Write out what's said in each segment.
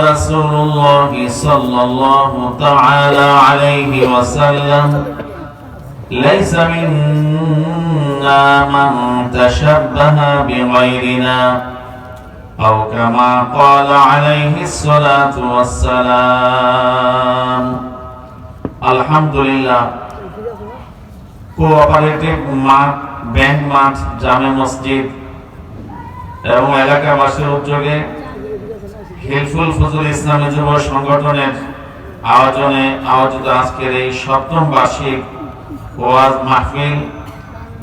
رسول الله صلى الله تعالى عليه وسلم ليس منا من تشبه بغيرنا أو كما قال عليه الصلاة والسلام الحمد لله cooperative মাঠ bank মাঠ জামে মসজিদ এবং এলাকাবাসীর উদ্যোগে হিলফুল ফজল ইসলামী যুব সংগঠনের আয়োজনে আয়োজিত আজকের এই সপ্তম বার্ষিক ওয়াজ মাহফিল,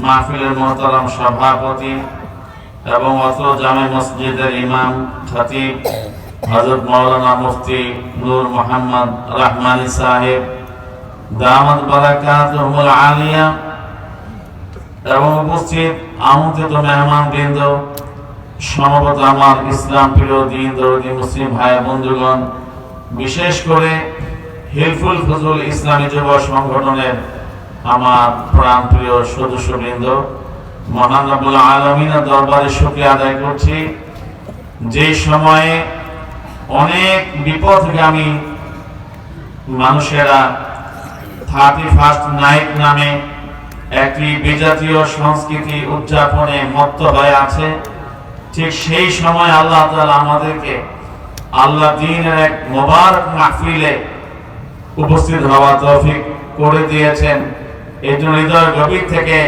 মাহফিলের মোহতারাম সভাপতি এবং অত্র জামে মসজিদের ইমাম খতিব হজরত মৌলানা মুফতি নূর মোহাম্মদ রহমানি সাহেব, দামাত বারাকাতুহুল আলিয়া এবং উপস্থিত আমন্ত্রিত মেহমান বৃন্দ সমবত আমার ইসলাম, প্রিয় দিন, দরদি, মুসলিম ভাই, বন্ধুগণ, বিশেষ করে হিলফুল ফজল ইসলামী যুব সংগঠনের আমার প্রাণ প্রিয় সদস্যবৃন্দ, মহান রাবুল আলমিনের দরবারে শুক্রিয়া আদায় করছি। যে সময়ে অনেক বিপদগামী মানুষেরা থার্টি ফার্স্ট নাইট নামে একটি বিজাতীয় সংস্কৃতি উদযাপনে মত্ত হয়ে আছে। ঠিক সেই সময় আল্লাহ আমাদেরকে আল্লাহ দিনের এক মোবারক মাহফিলে উপস্থিত হওয়া তৌফিক করে দিয়েছেন। এই জন্য হৃদয় গভীর থেকে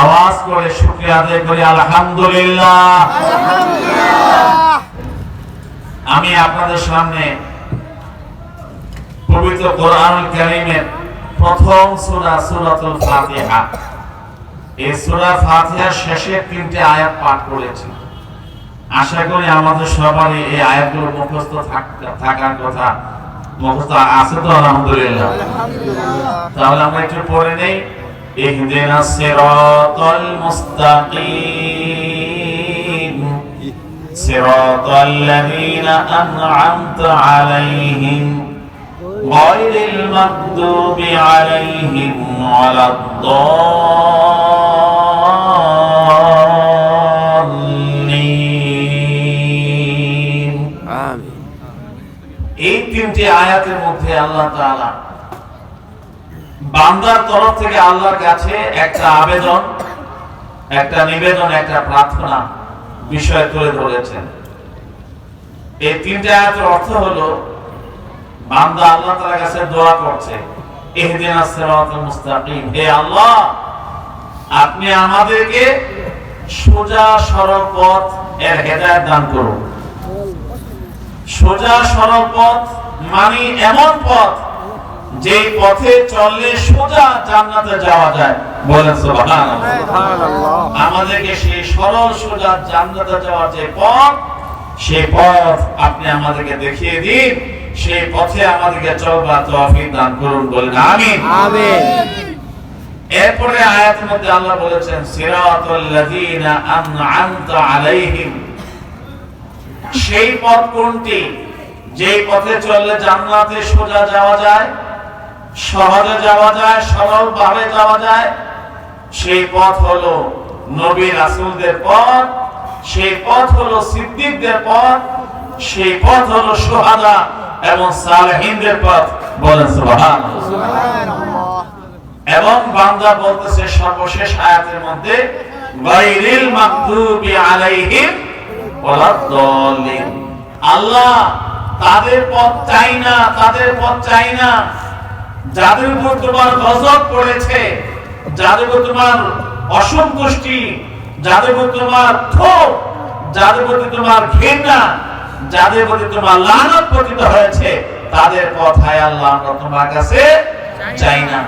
আওয়াজ করে শুক্রিয়া আদায় করি। আলহামদুলিল্লাহ। আমি আপনাদের সামনে পবিত্র কোরআন কারীমের প্রথম সূরা সূরাতুল ফাতিহা। এই সূরা ফাতিহার শেষের তিনটে আয়াত পাঠ করেছি। আশা করি আমাদের সবারই এই আয়াতগুলো মুখস্থ থাকার কথা মুখস্থ আছে তো আলহামদুলিল্লাহ। তাহলে আমরা একটু পড়ে নেই। ইহদিনা সিরাতাল মুস্তাকিম। সিরাতাল লাযীনা আন'আমতা আলাইহিম। গায়রিল মাগদুবি আলাইহিম ওয়ালাদ-দাল্লিন। তিনটি আয়াতের মধ্যে আল্লাহ তাআলা বান্দার তরফ থেকে আল্লাহর কাছে একটা আবেদন, একটা নিবেদন, একটা প্রার্থনা বিষয় তুলে ধরেছেন। এই তিনটে আয়াতের অর্থ হলো, বান্দা আল্লাহ তাআলার কাছে দোয়া করছে ইহদিনাস মুস্তাকিম হে আল্লাহ, আপনি আমাদেরকে সোজা সরল পথ এর হেদায়েত দান করুন। সোজা সরল পথ মানে এমন পথ যে পথে চললে সোজা জান্নাতে যাওয়া যায়। বলেন সুবহানাল্লাহ। আমাদেরকে সেই সরল সোজা জান্নাতে যাওয়ার যে পথ সেই পথ আপনি আমাদেরকে দেখিয়ে দিন। সেই পথে আমাদেরকে চলবার তৌফিক দান করুন বলেন আমিন। আমিন। এরপরে আয়াতের মধ্যে আল্লাহ বলেছেন সিরাতাল লাযীনা আন'আমতা আলাইহিম। সেই পথ কোনটি? যেই পথে চললে জান্নাতে সোজা যাওয়া যায়, সহজে যাওয়া যায় সরল ভাবে যাওয়া যায়, সেই পথ হলো নবী রাসূলদের পথ, সেই পথ হলো সিদ্দিকদের পথ, সেই পথ হলো সুহাদা এবং সালেহিনদের পথ। বলেন সুবহানাল্লাহ। এবং বান্দা বলতেছে সর্বশেষ আয়াতের মধ্যে গায়রিল মাগদুবি আলাইহিম আল্লাহ তাদের পথ চাই না, তাদের পথ চাই না। যাদের উপর তোমার গজব পড়েছে, যাদের উপর তোমার অসন্তুষ্টি, যাদের উপর তোমার ক্ষোভ, যাদের প্রতি তোমার ঘৃণা, যাদের প্রতি তোমার লানত পতিত হয়েছে, তাদের কথায় আল্লাহ আমরা তোমার কাছে চাই না।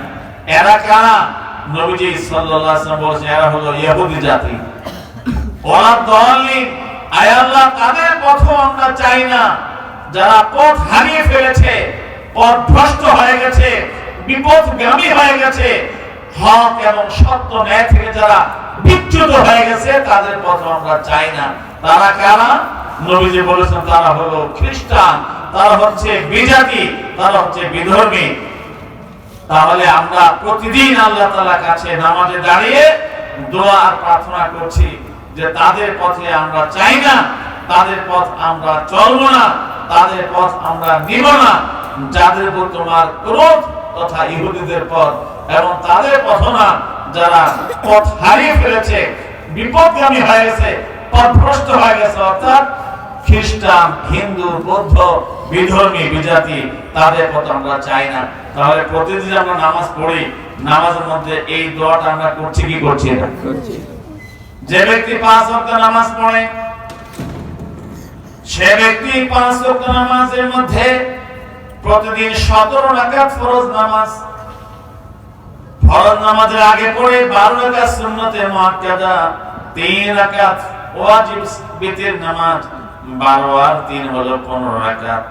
এরা কারা? নবীজি সাল্লাল্লাহু আলাইহি ওয়াসাল্লাম বলেছেন, এরা হলো ইহুদি জাতি। ওরা দলিন আয় আল্লাহ, তাদের পথ আমরা চাই না। যারা পথ হারিয়ে ফেলেছে, পথ ভ্রষ্ট হয়ে গেছে বিপদগামী হয়ে গেছে, হক এবং সত্য ন্যায় থেকে যারা বিচ্যুত হয়ে গেছে, তাদের পথ আমরা চাই না। তারা কারা? নবীজি বলেছেন, তারা হলো খ্রিস্টান, তারা হচ্ছে বিজাতি, তারা হচ্ছে বিধর্মী। তাহলে আমরা প্রতিদিন আল্লাহ তাআলার কাছে নামাজে দাঁড়িয়ে দোয়া আর প্রার্থনা করছি। যে তাদের পথে আমরা চাই না, তাদের পথ আমরা চলবো না, তাদের পথ আমরা নিব না। যাদের উপর তোমার ক্রোধ তথা ইহুদিদের পথ এবং তাদের পথ না, যারা পথ হারিয়ে ফেলেছে, বিপদগামী হয়ে গেছে, পথভ্রষ্ট হয়ে গেছে, অর্থাৎ খ্রিস্টান, হিন্দু, বৌদ্ধ, বিধর্মী, বিজাতি, তাদের পথ আমরা চাই না। তাহলে প্রতিদিন আমরা নামাজ পড়ি, নামাজের মধ্যে এই দোয়াটা আমরা করছি, কি করছি না যে ব্যক্তি পাঁচ ওয়াক্ত নামাজ পড়ে, সে ব্যক্তি পাঁচ ওয়াক্ত নামাজের মধ্যে প্রতিদিন সতেরো রাকাত ফরজ নামাজ, ফরজ নামাজের আগে পড়ে বারো রাকাত সুন্নতে মুআক্কাদা তিন রাকাত ওয়াজিব বিতির নামাজ, বারো আর তিন হলো পনেরো রাকাত।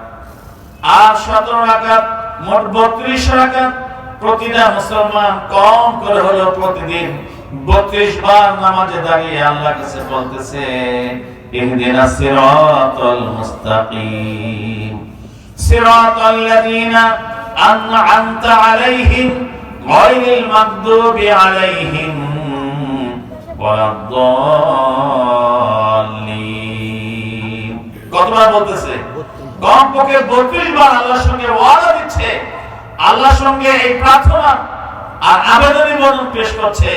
আর সতেরো রাকাত মোট বত্রিশ রাকাত প্রতিটা মুসলমান কম করে হলো প্রতিদিন বত্রিশ বার নামাজে দাঁড়িয়ে আল্লাহ কাছে বলতেছে, ইহদিনা সিরাতাল মুস্তাকিম। সিরাতাল লাযিনা আন'আমতা আলাইহিম গায়রিল মাগদুবি আলাইহিম ওয়ালাদ-দাল্লিন। কতবার বলতেছে? কমপক্ষে বত্রিশ বার আল্লাহর সঙ্গে ওয়াদা দিচ্ছে। আল্লাহর সঙ্গে এই প্রার্থনা আর আবেদন নিবেদন পেশ করছে।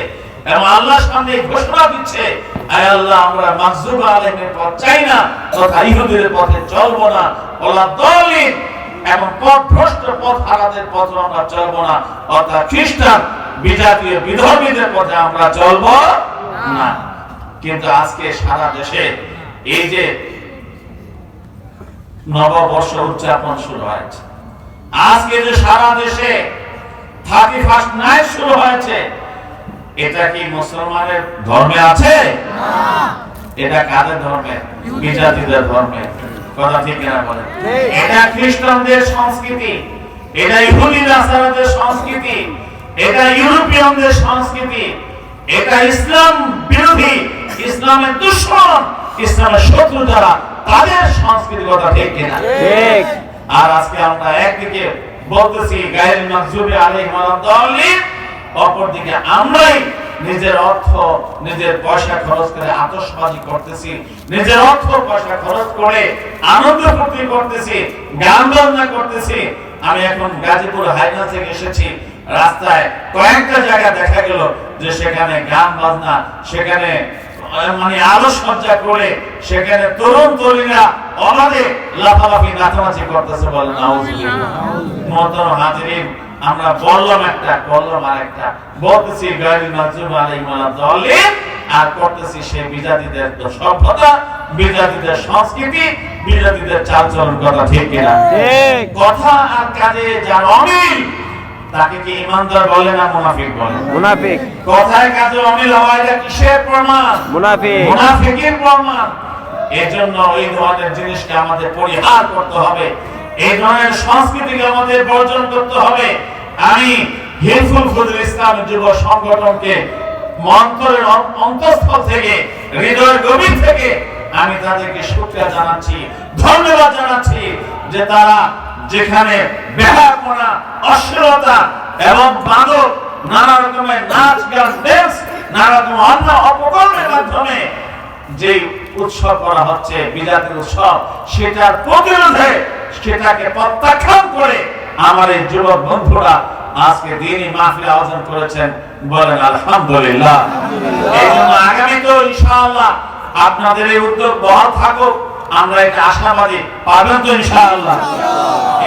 এবং আল্লাহর সামনে ঘোষণা দিচ্ছে, আয় আল্লাহ, আমরা আলেমের পথ চাই না, তথা পথে চলবো না, ওলা এবং পথ ভ্রষ্ট পথ হারাদের আমরা চলবো না, অর্থাৎ খ্রিস্টান, বিজাতীয় বিধর্মীদের পথে আমরা চলবো না। কিন্তু আজকে সারা দেশে এই যে নববর্ষ উদযাপন শুরু হয়েছে, আজকে যে সারা দেশে থার্টি ফার্স্ট নাইট শুরু হয়েছে এটা কি মুসলমানের ধর্মে আছে? এটা কাদের ধর্মে? বিজাতিদের ধর্মে। কথা ঠিক বলে এটা খ্রিস্টানদের সংস্কৃতি। এটা ইহুদি নাসারাদের সংস্কৃতি। এটা ইউরোপিয়ানদের সংস্কৃতি। এটা ইসলাম বিরোধী। ইসলামের দুশ্মন ইসলামের শত্রু যারা তাদের সংস্কৃতি কথা ঠিক কিনা? ঠিক। আর আজকে আমরা একদিকে বলতেছি গায়ের মাকজুবে ওয়ালাদ-দাল্লিন অপরদিকে আমরাই নিজের অর্থ, নিজের পয়সা খরচ করে আতশবাজি করতেছি। নিজের অর্থ, পয়সা খরচ করে আনন্দ ফুর্তি করতেছি, গান বাজনা করতেছি। আমি এখন গাজীপুর হাইনা থেকে এসেছি। রাস্তায় কয়েকটা জায়গা দেখা গেল যে সেখানে গান বাজনা, সেখানে মানে আলো সজ্জা করে, সেখানে তরুণ তরুণীরা অবাধে লাফালাফি, নাচানাচি করতেছে বলে নাউজুবিল্লাহ। মহতরম হাজিরিন আমরা বললাম একটা করলাম আর একটা বলতেছি গাড়ি নাজুম আলাইহিম ওয়ালাদ-দাল্লিন আর করতেছি সেই বিজাতিদের সভ্যতা বিজাতিদের সংস্কৃতি বিজাতিদের চালচলন কথা ঠিক কিনা? কথা আর কাজে যার অমিল তাকে কি ইমানদার বলে না মুনাফিক বলে? মুনাফিক। কথায় কাজে অমিল হওয়া এটা কিসের প্রমাণ? মুনাফিক। মুনাফিকের প্রমাণ। এজন্য এই ধরনের জিনিসকে আমাদের পরিহার করতে হবে। এই ধরনের সংস্কৃতিকে আমাদের বর্জন করতে হবে। আমি হিলফুল ফজল ইসলাম যুব সংগঠনকে মন্তরের অন- অন্তঃস্থল থেকে, হৃদয়ের গভীর থেকে আমি তাদেরকে শুকরিয়া জানাচ্ছি, ধন্যবাদ জানাচ্ছি যে তারা যেখানে বেহাপনা অশ্লীলতা এবং বাদক নানা রকমের নাচ, গান ড্যান্স নানা রকম অন্য অপকর্মের মাধ্যমে যে উৎসব করা হচ্ছে, বিজাতির উৎসব, সেটার প্রতিরোধে সেটাকে প্রত্যাখ্যান করে আমার এই যুবক বন্ধুরা আজকে দিনই মাহফিল আয়োজন করেছেন বলেন আলহামদুলিল্লাহ। এই জন্য আগামী তো ইনশাআল্লাহ আপনাদের এই উদ্যোগ বহাল থাকুক আমরা এটা আশাবাদী পাবেন তো ইনশাআল্লাহ।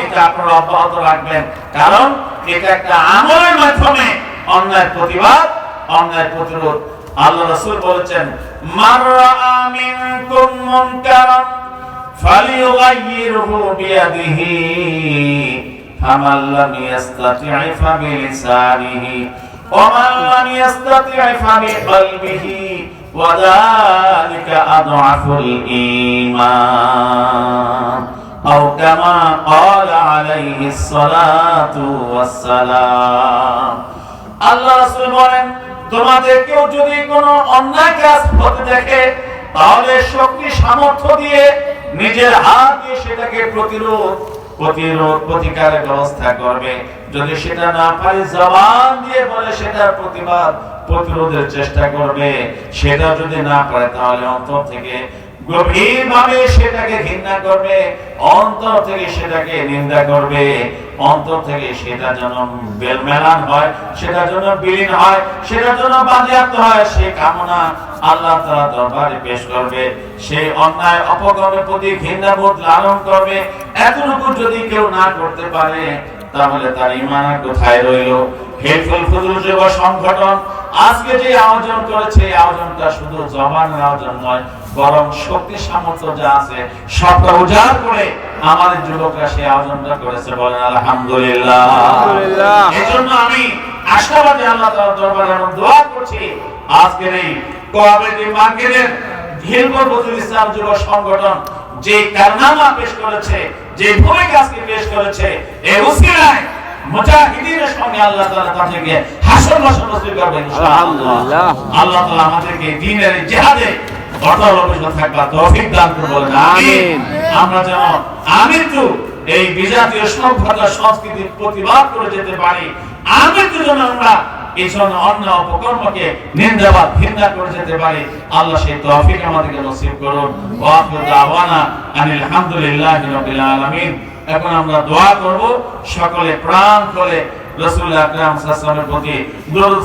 এটা আপনারা অব্যাহত রাখবেন কারণ এটা একটা আমলের মাধ্যমে অন্যায় প্রতিবাদ অন্যায় প্রতিরোধ। আল্লাহ রাসূল বলেছেন মাররা মিনকুম মুনকারান ফালিয়ুগাইয়িরহু বিয়াদিহি। ফামান লাম ইস্তাতি' ফাবিলিসানিহি ومن لم يستطع فبقلبه وذلك أضعف الإيمان أو كما قال عليه الصلاة والسلام আল্লাহ রাসূল বলেন তোমাদের কেউ যদি কোনো অন্যায় কাজ হতে দেখে তাহলে শক্তি সামর্থ্য দিয়ে নিজের হাত দিয়ে সেটাকে প্রতিরোধ প্রতিরোধ প্রতিকারের ব্যবস্থা করবে। যদি সেটা না পারে, জবান দিয়ে বলে সেটার প্রতিবাদ, প্রতিরোধের চেষ্টা করবে। সেটা যদি না পারে, তাহলে অন্তর থেকে গভীরভাবে সেটাকে ঘৃণা করবে, অন্তর থেকে সেটাকে নিন্দা করবে। অন্তর থেকে সেটা যেন বেলমেলান হয়, সেটা যেন বিলীন হয়, সেটা যেন বাজেয়াপ্ত হয়, সে কামনা আল্লাহ তাআলা দরবারে পেশ করবে। সেই অন্যায় অপকর্মের প্রতি ঘৃণাবোধ লালন করবে। এতটুকু যদি কেউ না করতে পারে তাহলে তার ইমান কোথায় রইল ফুজুল সংগঠন আজকে যে আয়োজন করেছে আয়োজনটা শুধু জবানের আয়োজন নয় বরং শক্তি সামর্থ্য যা আছে সবটা উজাড় করে আমাদের যুবকরা সেই আয়োজনটা করেছে বলেন আলহামদুলিল্লাহ আলহামদুলিল্লাহ। এই জন্য আমি আশাবাদী আল্লাহ তাআলার দরবারে দোয়া করছি এই কোঅপারেটিভ মার্কেটের ইসলাম যুব সংগঠন যে কারনামা পেশ করেছে যে ভূমিকা আজকে পেশ করেছে এই উসিলায় মুজাহিদিনের সঙ্গে আল্লাহ তাআলা তাদেরকে হাসর মাসর নসিব করবেন ইনশাআল্লাহ। আল্লাহ। তাআলা আমাদেরকে দ্বীনের জিহাদে অটল অবিচল থাকবার তৌফিক দান করে আমিন। আমিন। আমরা যেন আমৃত্যু এই বিজাতীয় সভ্যতা সংস্কৃতির প্রতিবাদ করে যেতে পারি আমৃত্যু যেন আমরা এই অন্য অপকর্মকে নিন্দাবাদ ঘৃণা করে যেতে পারে, আল্লাহ সেই তৌফিক আমাদেরকে নসিব করুন। এখন আমরা দোয়া করব, সকলে প্রাণ আকরাম সাল্লাল্লাহু আলাইহি প্রতি দরুদ